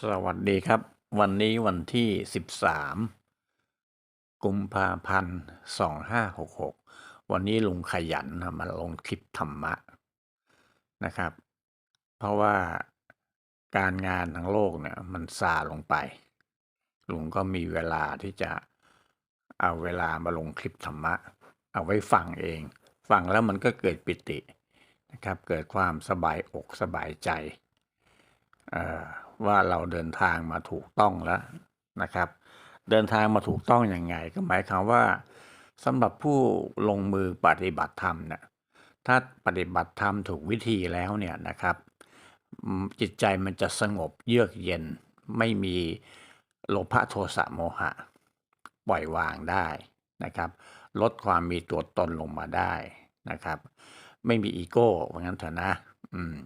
สวัสดีครับ วันนี้วันที่ 13 กุมภาพันธ์ 2566 วันนี้ลุงขยันมาลงคลิปธรรมะนะครับ เพราะว่าการงานทั้งโลกเนี่ยมันซาลงไป ลุงก็มีเวลาที่จะเอาเวลามาลงคลิปธรรมะ เอาไว้ฟังเอง ฟังแล้วมันก็เกิดปิตินะครับ เกิดความสบายอกสบายใจ ว่าเราเดินทางมาถูกต้องแล้วนะครับ เดินทางมาถูกต้องอยังไง ก็หมายความว่าสำหรับผู้ลงมือปฏิบัติธรรมเนี่ยถ้าปฏิบัติธรรมถูกวิธีแล้วเนี่ยนะครับ จิตใจมันจะสงบเยือกเย็น ไม่มีโลภะโทสะโมหะ ปล่อยวางได้นะครับ ลดความมีตัวตนลงมาได้นะครับ ไม่มีอีโก้ว่างั้นเถอะนะ อืม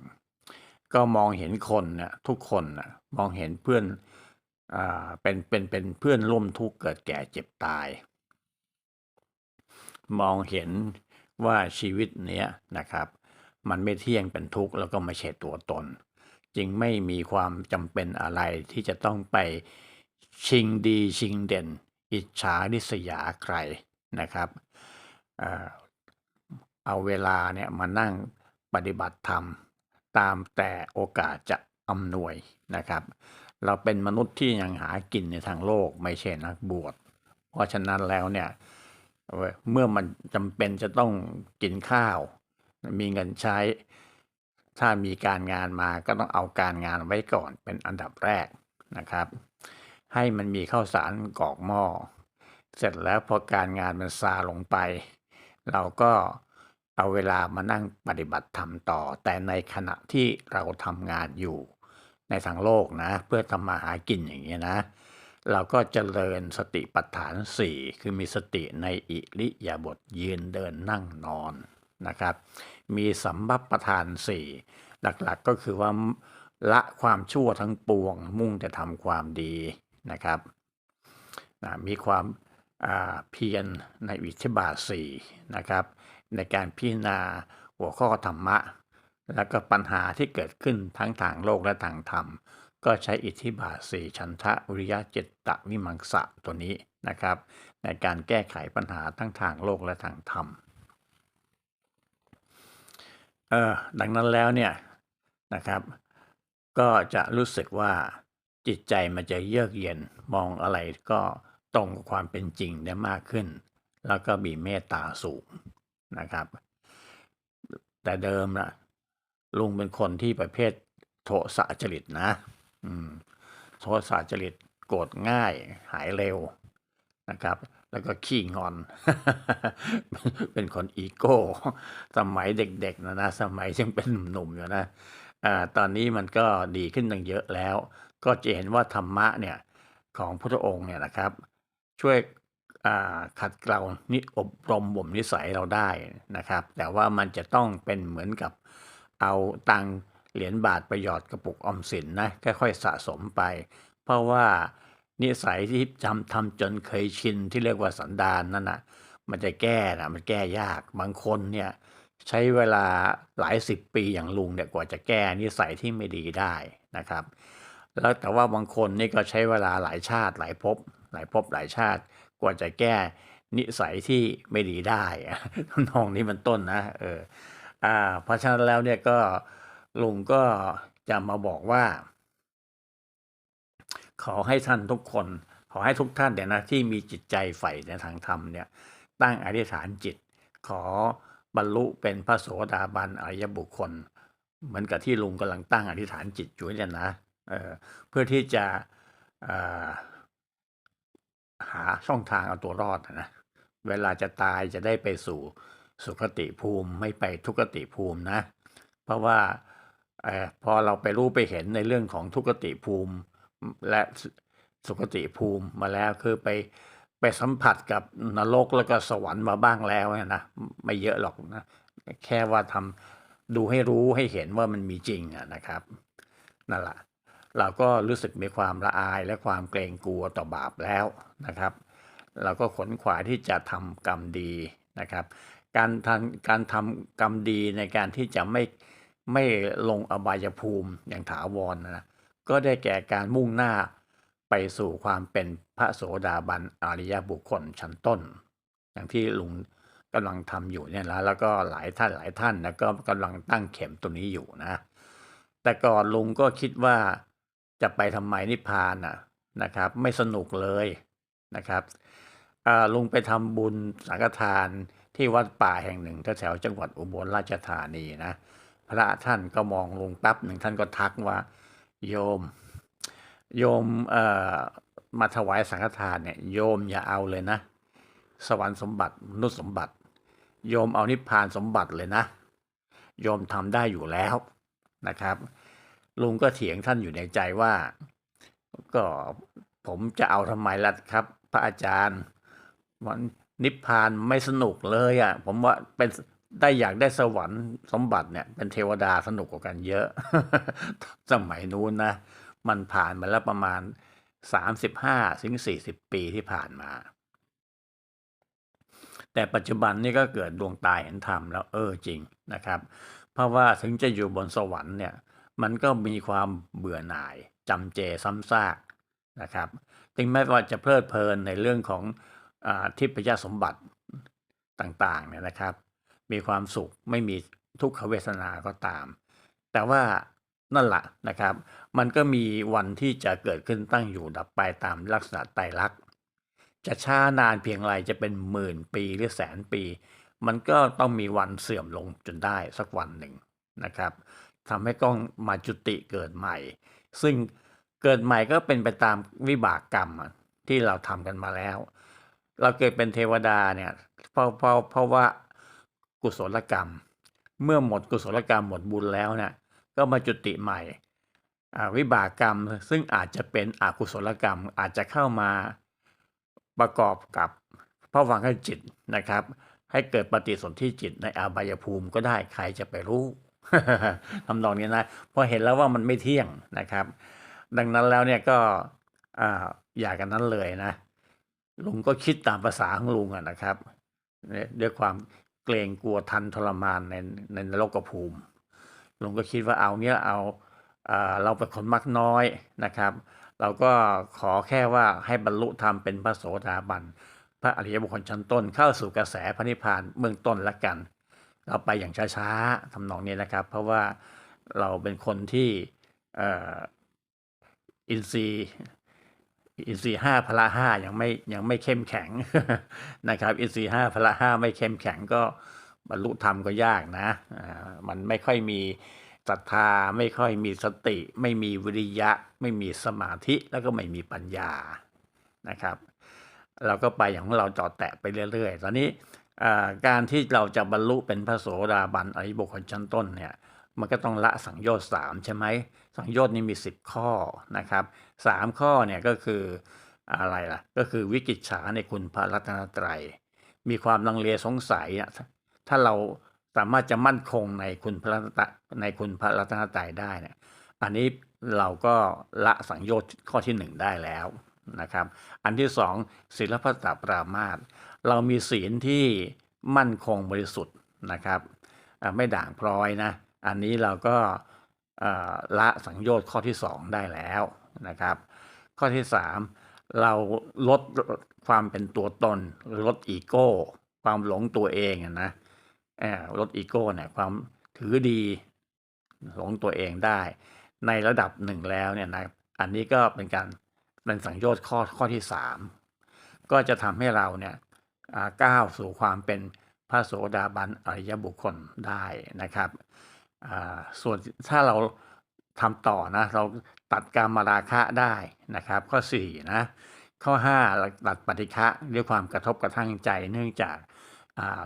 ก็มองเห็นคนเนี่ยทุกคนน่ะมองเห็นเพื่อนอ่าเป็นเป็นเป็นเพื่อนร่วมทุกข์เกิดแก่เจ็บตาย มองเห็นว่าชีวิตเนี้ยนะครับ มันไม่เที่ยงเป็นทุกข์แล้วก็ไม่ใช่ตัวตน จึงไม่มีความจำเป็นอะไรที่จะต้องไปชิงดีชิงเด่น อิจฉาริษยาใครนะครับเอาเวลาเนี่ยมานั่งปฏิบัติธรรม ตามแต่โอกาสจะอำนวยนะครับ เราเป็นมนุษย์ที่ยังหากินในทางโลกไม่ใช่นักบวช เพราะฉะนั้นแล้วเนี่ยเมื่อมันจำเป็นจะต้องกินข้าว มีเงินใช้ ถ้ามีการงานมาก็ต้องเอาการงานไว้ก่อนเป็นอันดับแรกนะครับ ให้มันมีข้าวสารกอกหม้อเสร็จแล้วพอการงานมันซาลงไป เราก็ เอาเวลามานั่งปฏิบัติธรรมต่อ แต่ในขณะที่เราทำงานอยู่ในทางโลกนะ เพื่อทำมาหากินอย่างเงี้ยนะ เราก็เจริญสติปัฏฐานสี่คือมีสติในอิริยาบถยืนเดินนั่งนอนนะครับ มีสัมบัปประธานสี่หลักๆก็คือว่าละความชั่วทั้งปวง มุ่งแต่ทำความดีนะครับนะมีความเพียรในอิทธิบาทสี่นะครับ ในการพิจารณาหัวข้อธรรมะ แล้วก็ปัญหาที่เกิดขึ้นทั้งทางโลกและทางธรรม ก็ใช้อิทธิบาทสี่ชันทะวิริยะเจตตะวิมังสะตัวนี้นะครับ ในการแก้ไขปัญหาทั้งทางโลกและทางธรรมเออดังนั้นแล้วเนี่ยนะครับ ก็จะรู้สึกว่าจิตใจมันจะเยือกเย็นมองอะไรก็ตรงกับความเป็นจริงได้มากขึ้น แล้วก็มีเมตตาสูง นะครับ แต่เดิมนะลุงเป็นคนที่ประเภทโทสะจริตนะอืมโทสะจริตโกรธง่ายหายเร็วนะครับ แล้วก็ขี้งอน เป็นคนอีโก้ สมัยเด็กๆนะนะ สมัยยังเป็นหนุ่มๆอยู่นะอ่าตอนนี้มันก็ดีขึ้นตั้งเยอะแล้ว ก็จะเห็นว่าธรรมะเนี่ยของพระองค์เนี่ยนะครับ ช่วย ขัดเกลานิอบรมบ่มนิสัยเราได้นะครับ แต่ว่ามันจะต้องเป็นเหมือนกับเอาตังเหรียญบาทประหยอดกระปุกออมสินนะค่อยๆสะสมไป เพราะว่านิสัยที่จำทำจนเคยชินที่เรียกว่าสันดานนั่นนะมันจะแก้นะมันแก้ยากบางคนเนี่ยใช้เวลาหลายสิบปีอย่างลุงเนี่ยกว่าจะแก้นิสัยที่ไม่ดีได้นะครับ แล้วแต่ว่าบางคนนี่ก็ใช้เวลาหลายชาติหลายภพหลายภพหลายชาติ กว่าจะแก้นิสัยที่ไม่ดีได้ทำนองนี้เป็นต้นนะเอออ่าเพราะฉะนั้นแล้วเนี่ยก็ลุงก็จะมาบอกว่า ขอให้ท่านทุกคน ขอให้ทุกท่านเนี่ยนะที่มีจิตใจใฝ่ในทางธรรมเนี่ย ตั้งอธิษฐานจิต ขอบรรลุเป็นพระโสดาบันอริยบุคคล เหมือนกับที่ลุงกำลังตั้งอธิษฐานจิตอยู่เนี่ยนะเออเพื่อที่จะอ่อ หาช่องทางเอาตัวรอดนะเวลาจะตายจะได้ไปสู่สุคติภูมิไม่ไปทุกติภูมินะ เพราะว่าอพอเราไปรู้ไปเห็นในเรื่องของทุกติภูมิและสุคติภูมิมาแล้วคือไปไปสัมผัสกับนรกแล้วก็สวรรค์มาบ้างแล้วนะไม่เยอะหรอกนะแค่ว่าทำดูให้รู้ให้เห็นว่ามันมีจริงนะครับนั่นแหละ เราก็รู้สึกมีความละอายและความเกรงกลัวต่อบาปแล้วนะครับ เราก็ขนขวายที่จะทำกรรมดีนะครับ การทำการทำกรรมดีในการที่จะไม่ไม่ลงอบายภูมิอย่างถาวรนะก็ได้แก่การมุ่งหน้าไปสู่ความเป็นพระโสดาบันอริยบุคคลชั้นต้น อย่างที่ลุงกำลังทำอยู่เนี่ยแล้วแล้วก็หลายท่านหลายท่านนะก็กำลังตั้งเข็มตัวนี้อยู่นะ แต่ก่อนลุงก็คิดว่า จะไปทำไมนิพพานน่ะนะครับ ไม่สนุกเลยนะครับลุงไปทำบุญสังฆทานที่วัดป่าแห่งหนึ่งแถวจังหวัดอุบลราชธานีนะพระท่านก็มองลุงแป๊บหนึ่งท่านก็ทักว่า โยม โยมเอ่อมาถวายสังฆทานเนี่ยโยมอย่าเอาเลยนะ สวรรค์สมบัติมนุษย์สมบัติ โยมเอานิพพานสมบัติเลยนะ โยมทำได้อยู่แล้วนะครับ ลุงก็เถียงท่านอยู่ในใจว่า ก็ผมจะเอาทำไมล่ะครับ พระอาจารย์มันนิพพานไม่สนุกเลยอะ่ะ ผมว่าเป็นได้อยากได้สวรรค์สมบัติเนี่ย เป็นเทวดาสนุกกว่ากันเยอะ สมัยนู้นนะ มันผ่านมาแล้วประมาณสามสิบห้าถึงสี่สิบปีที่ผ่านมา แต่ปัจจุบันนี่ก็เกิดดวงตาเห็นธรรมแล้วเออจริงนะครับ เพราะว่าถึงจะอยู่บนสวรรค์เนี่ย มันก็มีความเบื่อหน่ายจำเจซ้ำซากนะครับถึงแม้ว่าจะเพลิดเพลินในเรื่องของอทิพยสมบัติต่างๆเนี่ยนะครับ มีความสุขไม่มีทุกขเวทนาก็ตาม แต่ว่านั่นแหละนะครับ มันก็มีวันที่จะเกิดขึ้นตั้งอยู่ดับไปตามลักษณะไตรลักษณ์จะช้านานเพียงไรจะเป็นหมื่นปีหรือแสนปี มันก็ต้องมีวันเสื่อมลงจนได้สักวันหนึ่งนะครับ ทำให้ต้องมาจุติเกิดใหม่ ซึ่งเกิดใหม่ก็เป็นไปตามวิบากกรรมที่เราทำกันมาแล้ว เราเกิดเป็นเทวดาเนี่ยเพราะเพราะเพราะว่ากุศลกรรม เมื่อหมดกุศลกรรมหมดบุญแล้วเนี่ยก็มาจุติใหม่วิบากกรรมซึ่งอาจจะเป็นอกุศลกรรมอาจจะเข้ามาประกอบกับพระวังให้จิตนะครับ ให้เกิดปฏิสนธิจิตในอาบายภูมิก็ได้ใครจะไปรู้ ทำนองนี้นะเพราะเห็นแล้วว่ามันไม่เที่ยงนะครับ ดังนั้นแล้วเนี่ยก็อ่าอย่ากันนั้นเลยนะ ลุงก็คิดตามภาษาของลุงอะนะครับเนี่ยด้วยความเกรงกลัวทันทรมานในในนรกภูมิลุงก็คิดว่าเอาเนี้ยเอาอ่าเราเป็นคนมักน้อยนะครับ เราก็ขอแค่ว่าให้บรรลุธรรมเป็นพระโสดาบัน พระอริยบุคคลชั้นต้นเข้าสู่กระแสพระนิพพานเบื้องต้นละกัน เราไปอย่างช้าๆทำนองนี้นะครับ เพราะว่าเราเป็นคนที่อินทรีอินทรีห้าพละห้ายังไม่ยังไม่เข้มแข็งนะครับ อินทรีห้าพละห้าไม่เข้มแข็งก็บรรลุธรรมก็ยากนะมันไม่ค่อยมีศรัทธาไม่ค่อยมีสติ ไม่มีวิริยะ ไม่มีสมาธิแล้วก็ไม่มีปัญญานะครับ เราก็ไปอย่างของเราจอดแตะไปเรื่อยๆ ตอนนี้ การที่เราจะบรรลุเป็นพระโสดาบันอริบุคคลชั้นต้นเนี่ยมันก็ต้องละสังโยชน์สามใช่ไหมสังโยชน์นี่มีสิบข้อนะครับสามข้อเนี่ยก็คืออะไรล่ะ ก็คือวิกิจฉาในคุณพระรัตนตรัย มีความลังเลสงสัยอะถ้าเราสามารถจะมั่นคงในคุณพระรัตนในคุณพระรัตนตรัยได้เนี่ยอันนี้เราก็ละสังโยชน์ข้อที่หนึ่งได้แล้ว นะครับ อันที่สองศีลพัตปรามาสเรามีศีลที่มั่นคงบริสุทธิ์นะครับไม่ด่างพร้อยนะอันนี้เราก็ละสังโยชน์ข้อที่สองได้แล้วนะครับ ข้อที่สามเราลดความเป็นตัวตนลดอีโก้ ความหลงตัวเองอะนะลดอีโก้เนี่ยความถือดีหลงตัวเองได้ ในระดับหนึ่งแล้วเนี่ยนะอันนี้ก็เป็นการ เป็นสังโยชน์ข้อข้อที่สามก็จะทำให้เราเนี่ยก้าวสู่ความเป็นพระโสดาบันอริยบุคคลได้นะครับส่วนถ้าเราทำต่อนะเราตัดการมาราคะได้นะครับ ข้อสี่นะข้อห้าเราตัดปฏิฆะด้วยความกระทบกระทั่งใจเนื่องจาก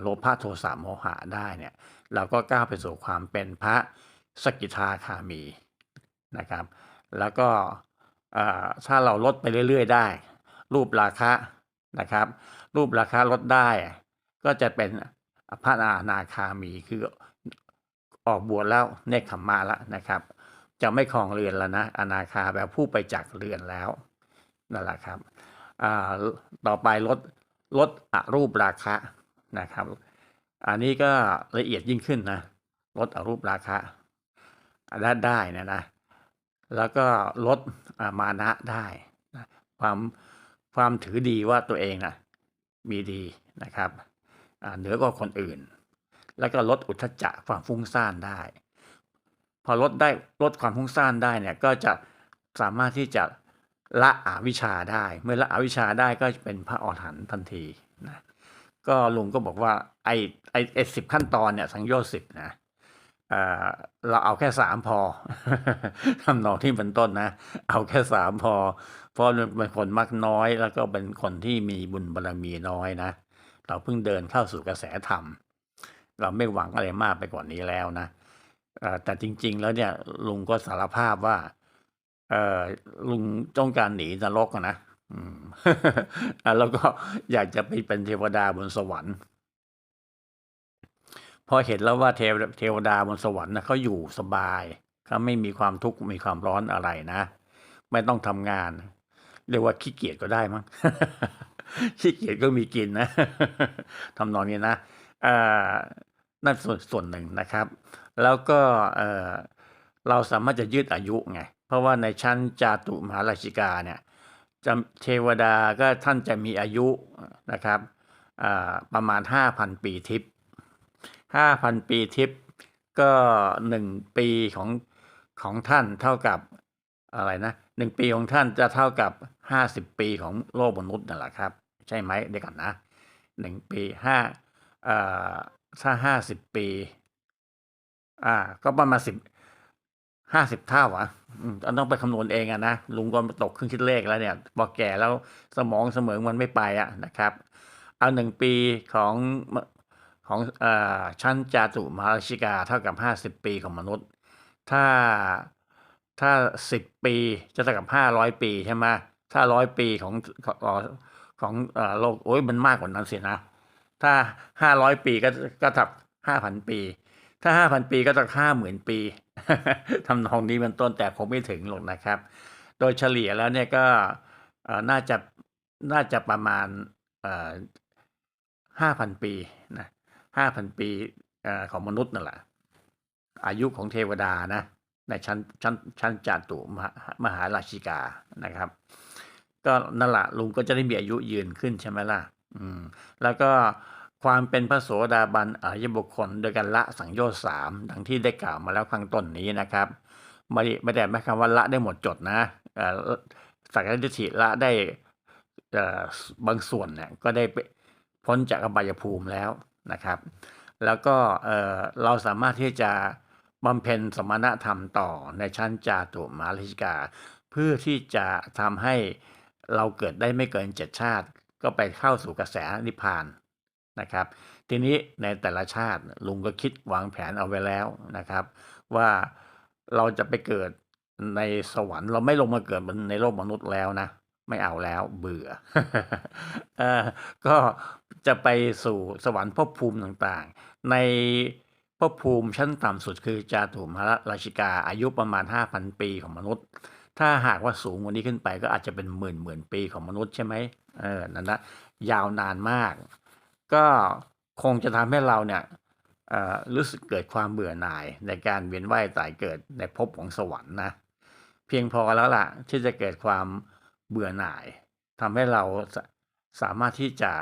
โลภะโทสะโมหะได้เนี่ยเราก็ก้าวไปสู่ความเป็นพระสกิทาคามีนะครับ แล้วก็ ถ้าเราลดไปเรื่อย ๆ ได้ รูปราคะนะครับ รูปราคะลดได้ ก็จะเป็นพระอนาคามีคือออกบวชแล้วเนคขมมะแล้วนะครับ จะไม่ครองเรือนแล้วนะอนาคาแบบผู้ไปจากเรือนแล้วนั่นแหละครับต่อไปลดลดอรูปราคะนะครับ อันนี้ก็ละเอียดยิ่งขึ้นนะลดอรูปราคะได้ได้นะนะ แล้วก็ลดมานะได้นะความความถือดีว่าตัวเองนะมีดีนะครับเหนือกว่าคนอื่น แล้วก็ลดอุทธัจจะความฟุ้งซ่านได้ พอลดได้ลดความฟุ้งซ่านได้เนี่ยก็จะสามารถที่จะละอวิชชาได้ เมื่อละอวิชชาได้ก็จะเป็นพระอรหันต์ทันทีนะก็ลุงก็บอกว่าไอไอไอสิบขั้นตอนเนี่ยสังโยชน์สิบนะ เราเอาแค่สามพอทำนองที่เป็นต้นนะ เอาแค่สามพอ เพราะมันเป็นคนมักน้อย แล้วก็เป็นคนที่มีบุญบารรมีน้อยนะ เราเพิ่งเดินเข้าสู่กระแสธรรม เราไม่หวังอะไรมากไปกว่านี้แล้วนะแต่จริง ๆ แล้วเนี่ยลุงก็สารภาพว่าลุงต้องการหนีนรกนะแล้วก็อยากจะไปเป็นเทวดาบนสวรรค์ พอเห็นแล้วว่าเทวดาบนสวรรค์นะเขาอยู่สบายเขาไม่มีความทุกข์มีความร้อนอะไรนะ ไม่ต้องทำงาน เรียกว่าขี้เกียจก็ได้มั้งขี้เกียจก็มีกินนะทำนองนี้นะอ่านั่นส่วนส่วนหนึ่งนะครับ แล้วก็เราสามารถจะยืดอายุไง เพราะว่าในชั้นจาตุมหาราชิกาเนี่ยจะเทวดาก็ท่านจะมีอายุนะครับประมาณ 5,000 ปีทิพย์ 5,000 ปีทิพย์ก็หนึ่งปีของของท่านเท่ากับอะไรนะหนึ่งปีของท่านจะเท่ากับ 50 ปีของโลกมนุษย์นั่นแหละครับ ใช่ไหมเดี๋ยวก่อนนะหนึ่งปีห้าเอ่อถ้าห้าสิบปี อ่า ก็ประมาณสิบห้าสิบเท่าอะอืมต้องไปคำนวณเองอะนะลุงก็ตกเครื่องคิดเลขแล้วเนี่ยพอแก่แล้วสมองเสมอมันไม่ไปอะนะครับ เอาหนึ่งปีของ ของอชั้นจาตุมหาราชิกาเท่ากับห้าสิบปีของมนุษย์ ถ้าถ้าสิบปีจะเท่ากับห้าร้อยปีใช่ไหมถ้าร้อยปีของของของอโลกโอ้ยมันมากกว่านั้นสินะ ถ้าห้าร้อยปีก็ก็ถักห้าพันปี ถ้าห้าพันปีก็ต้องห้าหมื่นปีทำนองนี้เป็นต้นแต่คงไม่ถึงหรอกนะครับ โดยเฉลี่ยแล้วเนี่ยก็น่าจะน่าจะประมาณห้าพันปีนะ ห้าพันปีอของมนุษย์นั่นแหละ อายุของเทวดานะ ในชั้นชั้นชั้นจาตุมหามหาราชิกานะครับ ก็นั่นแหละลุงก็จะได้มีอายุยืนขึ้นใช่ไหมล่ะ อืม แล้วก็ความเป็นพระโสดาบันอริยบุคคลโดยการละสังโยชน์สามดังที่ได้กล่าวมาแล้วข้างต้นนี้นะครับไม่ไม่ได้หมายความว่าละได้หมดจดนะอ่อสักยทิฏฐิละได้อ่อบางส่วนเนี่ยก็ได้พ้นจากอบายภูมิแล้ว นะครับ แล้วก็เราสามารถที่จะบำเพ็ญสมณธรรมต่อในชั้นจาตุมหาราชิกา เพื่อที่จะทำให้เราเกิดได้ไม่เกินเจ็ดชาติ ก็ไปเข้าสู่กระแสนิพพานนะครับ ทีนี้ในแต่ละชาติลุงก็คิดวางแผนเอาไว้แล้วนะครับ ว่าเราจะไปเกิดในสวรรค์เราไม่ลงมาเกิดบนในโลกมนุษย์แล้วนะ ไม่เอาแล้วเบื่ออก็จะไปสู่สวรรค์ภพภูมิต่างๆ ในภพภูมิชั้นต่ำสุดคือจาตุมหาราชิกาอายุประมาณ 5,000 ปีของมนุษย์ ถ้าหากว่าสูงกว่านี้ขึ้นไปก็อาจจะเป็นหมื่นหมื่นปีของมนุษย์ใช่ไหมเออนั่นนะยาวนานมาก ก็คงจะทำให้เราเนี่ยรู้สึกเกิดความเบื่อหน่ายในการเวียนว่ายตายเกิดในภพของสวรรค์นะเพียงพอแล้วล่ะที่จะเกิดความ เบื่อหน่ายทำให้เราสาสามารถที่จะ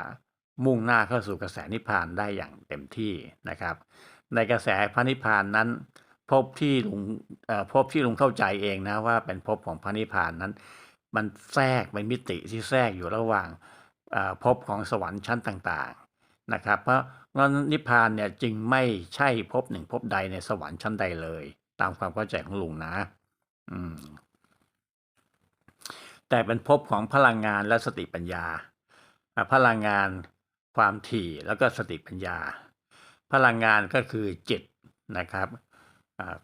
มุ่งหน้าเข้าสู่กระแสนิพพานได้อย่างเต็มที่นะครับ ในกระแสพระนิพพานนั้นภพที่ลุงเอ่อภพที่ลุงเข้าใจเองนะว่าเป็นภพของพระนิพพานนั้น มันแทรกเป็นมิติที่แทรกอยู่ระหว่างเอ่อภพของสวรรค์ชั้นต่างๆนะครับ เพราะงั้นนิพพานเนี่ยจึงไม่ใช่ภพหนึ่งภพใดในสวรรค์ชั้นใดเลย ตามความเข้าใจของลุงนะ อืม แต่เป็นภพของพลังงานและสติปัญญา พลังงานความถี่แล้วก็สติปัญญา พลังงานก็คือจิตนะครับ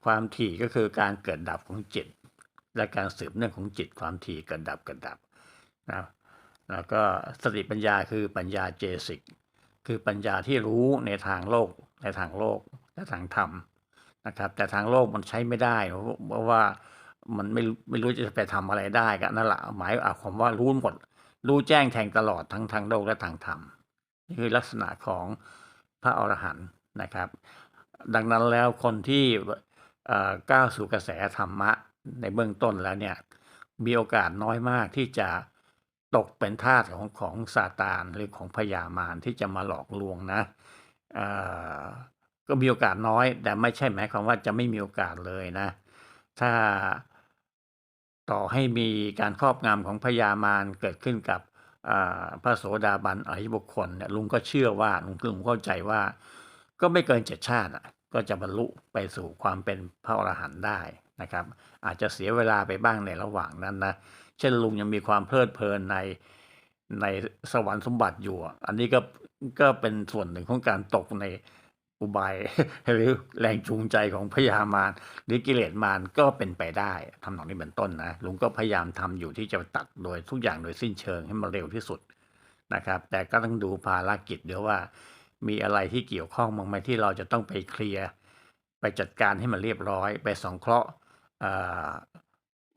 ความถี่ก็คือการเกิดดับของจิต และการสืบเนื่องของจิตความถี่เกิดดับเกิดดับนะแล้วก็สติปัญญาคือปัญญาเจสิกคือปัญญาที่รู้ในทางโลกในทางโลกและทางธรรมนะครับ แต่ทางโลกมันใช้ไม่ได้เพราะเพราะว่า มันไม่ไม่รู้จะไปทำอะไรได้กันนั่นแหละหมายเอาความว่ารู้หมด รู้แจ้งแทงตลอดทั้งทางโลกและทางธรรมนี่คือลักษณะของพระอรหันต์นะครับ ดังนั้นแล้วคนที่อ่อก้าวสู่กระแสธรรมะในเบื้องต้นแล้วเนี่ยมีโอกาสน้อยมากที่จะตกเป็นทาสของของซาตานหรือของพยามารที่จะมาหลอกลวงนะอ่อก็มีโอกาสน้อย แต่ไม่ใช่หมายความว่าจะไม่มีโอกาสเลยนะ ถ้า ต่อให้มีการครอบงำของพญามารเกิดขึ้นกับพระโสดาบันอริยบุคคลเนี่ยลุงก็เชื่อว่าลุงลุงเข้าใจว่า ก็ไม่เกินเจ็ดชาติอะก็จะบรรลุไปสู่ความเป็นพระอรหันต์ได้นะครับ อาจจะเสียเวลาไปบ้างในระหว่างนั้นนะเช่นลุงยังมีความเพลิดเพลินในในสวรรค์สมบัติอยู่ อันนี้ก็ก็เป็นส่วนหนึ่งของการตกใน อุบายหรือแรงจูงใจของพยามารหรือกิเลสมารก็เป็นไปได้ทำหนองนี้เป็นต้นนะลุงก็พยายามทำอยู่ที่จะตัดโดยทุกอย่างโดยสิ้นเชิงให้มันเร็วที่สุดนะครับ แต่ก็ต้องดูภารกิจเดี๋ยวว่า มีอะไรที่เกี่ยวข้องบ้างไหมที่เราจะต้องไปเคลียร์ไปจัดการให้มันเรียบร้อย ไปสองเคราะห์อ่า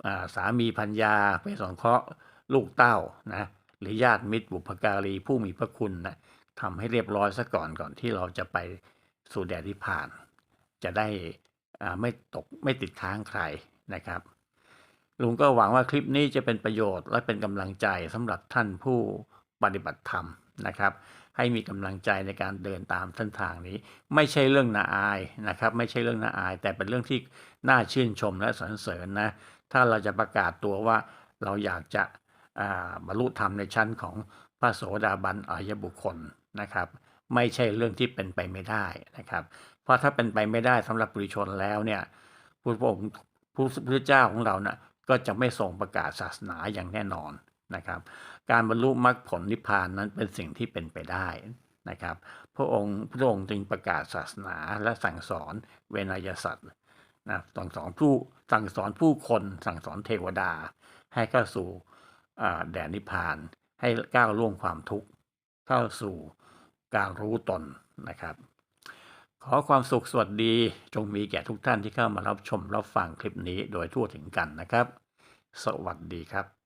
อ่าสามีพัญญาไปสองเคราะห์ลูกเต้านะหรือญาติมิตรบุพการีผู้มีพระคุณนะทำให้เรียบร้อยซะก่อนก่อนที่เราจะไป สู่แดนที่ผ่าน จะได้ไม่ตกไม่ติดค้างใครนะครับ ลุงก็หวังว่าคลิปนี้จะเป็นประโยชน์และเป็นกำลังใจสำหรับท่านผู้ปฏิบัติธรรมนะครับ ให้มีกำลังใจในการเดินตามเส้นทางนี้ ไม่ใช่เรื่องน่าอายนะครับ ไม่ใช่เรื่องน่าอาย แต่เป็นเรื่องที่น่าชื่นชมและสรรเสริญนะถ้าเราจะประกาศตัวว่าเราอยากจะบรรลุธรรมในชั้นของพระโสดาบันอริยบุคคลนะครับ ไม่ใช่เรื่องที่เป็นไปไม่ได้นะครับ เพราะถ้าเป็นไปไม่ได้สำหรับปุถุชนแล้วเนี่ยพระองค์พระพุทธเจ้าของเรานะ่ะก็จะไม่ทรงประกาศศาสนาอย่างแน่นอนนะครับ การบรรลุมรรคผลนิพพานนั้นเป็นสิ่งที่เป็นไปได้นะครับ พระองค์พระองค์จึงประกาศศาสนาและสั่งสอนเวนยสัตว์นะสั่งสอนผู้สั่งสอนผู้คนสั่งสอนเทวดา ให้เข้าสู่อ่าแดนนิพพานให้ก้าวล่วงความทุกข์เข้าสู่ การรู้ตนนะครับ ขอความสุขสวัสดีจงมีแก่ทุกท่านที่เข้ามารับชมรับฟังคลิปนี้โดยทั่วถึงกันนะครับ สวัสดีครับ